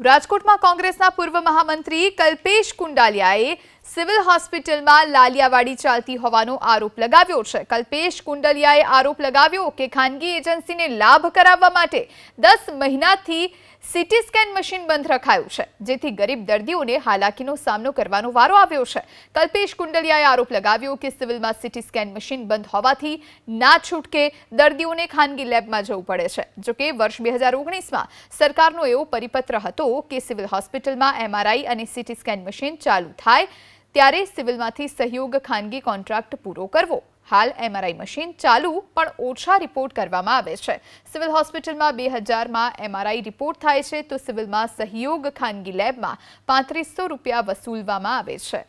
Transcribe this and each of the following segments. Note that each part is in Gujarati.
રાજકોટમાં કોંગ્રેસના પૂર્વ મહામંત્રી કલ્પેશ કુંડાલિયાએ સિવિલ હોસ્પિટલમાં લાલિયાવાડી ચાલતી હોવાનો આરોપ લગાવ્યો છે. કલ્પેશ કુંડલિયાએ આરોપ લગાવ્યો કે ખાનગી એજન્સીને લાભ કરાવવા માટે દસ મહિનાથી સિટી સ્કેન મશીન બંધ રખાયું છે, જેથી ગરીબ દર્દીઓને હાલાકીનો સામનો કરવાનો વારો આવ્યો છે. કલ્પેશ કુંડલિયાએ આરોપ લગાવ્યો કે સિવિલમાં સિટી સ્કેન મશીન બંધ હોવાથી ના છૂટકે દર્દીઓને ખાનગી લેબમાં જવું પડે છે. જોકે વર્ષ બે હજાર ઓગણીસમાં સરકારનો એવો પરિપત્ર હતો કે સિવિલ હોસ્પિટલમાં એમઆરઆઈ અને સિટી સ્કેન મશીન ચાલુ થાય ત્યારે સિવિલમાંથી સહયોગ ખાનગી કોન્ટ્રાક્ટ પૂરો કરવો. હાલ એમઆરઆઈ મશીન ચાલુ, પણ ઓછા રિપોર્ટ કરવામાં આવે છે. સિવિલ હોસ્પિટલમાં બે હજારમાં એમઆરઆઈ રિપોર્ટ થાય છે, તો સિવિલમાં સહયોગ ખાનગી લેબમાં પાંત્રીસો રૂપિયા વસૂલવામાં આવે છે.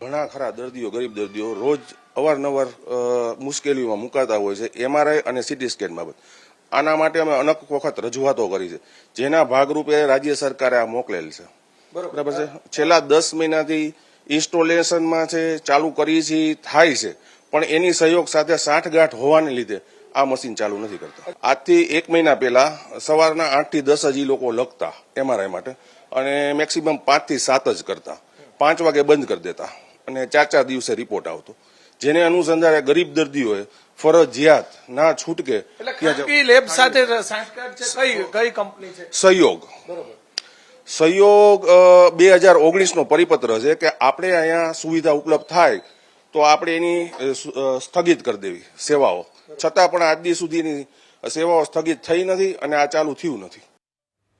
ઘણા ખરા દર્દીઓ, ગરીબ દર્દીઓ રોજ અવારનવાર મુશ્કેલીઓમાં મુકાતા હોય છે, એમઆરઆઈ અને સીટી સ્કેન બાબત. આના માટે અમે અનેક વખત રજૂઆતો કરી છે. જેના ભાગરૂપે રાજ્ય સરકારે આ મોકલેલ છે. બરાબર. છે. છેલ્લા દસ મહિનાથી ઇન્સ્ટોલેશનમાં છે ચાલુ કરી છે થાય છે. પણ એની સહયોગ સાથે સાઠગાંઠ હોવાને લીધે આ મશીન ચાલુ નથી કરતા. આજથી એક મહિના પહેલા સવારના આઠથી દસ જ લોકો લખતા એમઆરઆઈ માટે અને મેક્સિમમ પાંચથી સાત જ કરતા. પાંચ વાગે બંધ કરી દેતા અને ચાર ચાર દિવસે રિપોર્ટ આવતો. જેને અનુસંધાને ગરીબ દર્દીઓએ ફરજિયાત ના છૂટકે એટલે ત્યાં લેબ સાથે કઈ કઈ કંપની છે? સહયોગ. સહયોગ બે હજાર ઓગણીસનો પરિપત્ર છે કે આપણે અહીંયા સુવિધા ઉપલબ્ધ થાય તો આપણે એની સ્થગિત કરી દેવી સેવાઓ. છતાં પણ આજ સુધીની સેવાઓ સ્થગિત થઈ નથી અને આ ચાલુ થયું નથી.